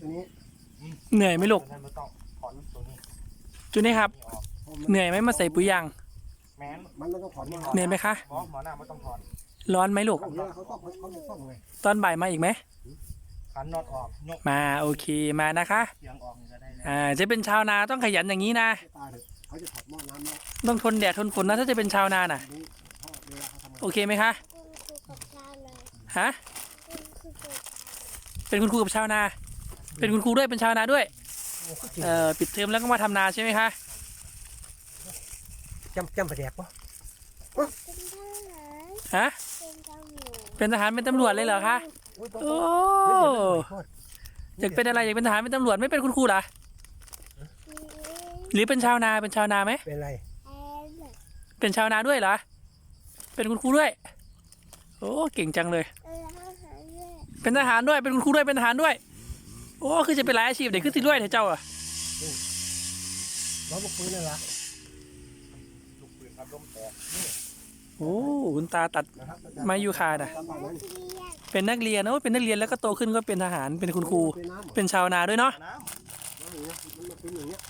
ตัวนี้เหนื่อยไหมลูกท่านไม่ต้องถอนตัวนี้จุนี่ครับ นี่ออกพราะมัเหนื่อยไหมมาใส่ปุ๋ยยางแม้นมันไม่ต้องถอนมาเหนื่อยไหมคะ หมอหมอหน้าไม่ต้องถอนร้อนไหมลูก เขาเนี่ยเขาต้องเขาจะต้องไงตอนบ่ายมาอีกไหม ขันน็อตออกยกมาโอเคมานะคะ เสียงออกนี่ก็ได้แล้วอ่าจะเป็นชาวนาต้องขยันอย่างนี้นะตายเถอะเขาจะถอดหม้อน้ำแล้วต้องทนแดดทนฝนนะถ้าจะเป็นชาวนาน่ะ นี่เขาเวลาเขาทำงานโอเคไหมคะ คุณครูกับชาวนาฮะ คุณครูกับเป็นคุณครูกับชาวนา เป็นคุณครูด้วยเป็นชาวนาด้วยเอ่อปิดเทอมแล้วก็มาทำนาใช่ไหมคะจำจำประแดกปะเป็นทหารฮะเป็นตำรวจเป็นทหารเป็นตำรวจเลยเหรอคะโอ้อยากเป็นอะไรอยากเป็นทหารเป็นตำรวจไม่เป็นคุณครูเหรอหรือเป็นชาวนาเป็นชาวนาไหมเป็นไรแอนน่ะเป็นชาวนาด้วยเหรอเป็นคุณครูด้วย โอ้เก่งจังเลย เป็นทหารด้วยเป็นทหารด้วยเป็นคุณครูด้วยเป็นทหารด้วย โอ้คือจะเป็นหลายอาชีพเด็กขึ้นสิด้วยเถอะเจ้าอะร้องพวกปืนนั่นละลูกปืนพัดลมแตกโอ้คุณตาตัดนะครับไม้ยูคาน่ะ ตามบ้านนั้นเรียนเป็นนักเรียนโอ้เป็นนักเรียนแล้วก็โตขึ้นก็เป็นทหารเป็นคุณครู เป็นน้ำเหรอเป็นชาวนาด้วยเนาะน้ำน้ำอย่างเงี้ยมันมาเป็นอย่างเงี้ย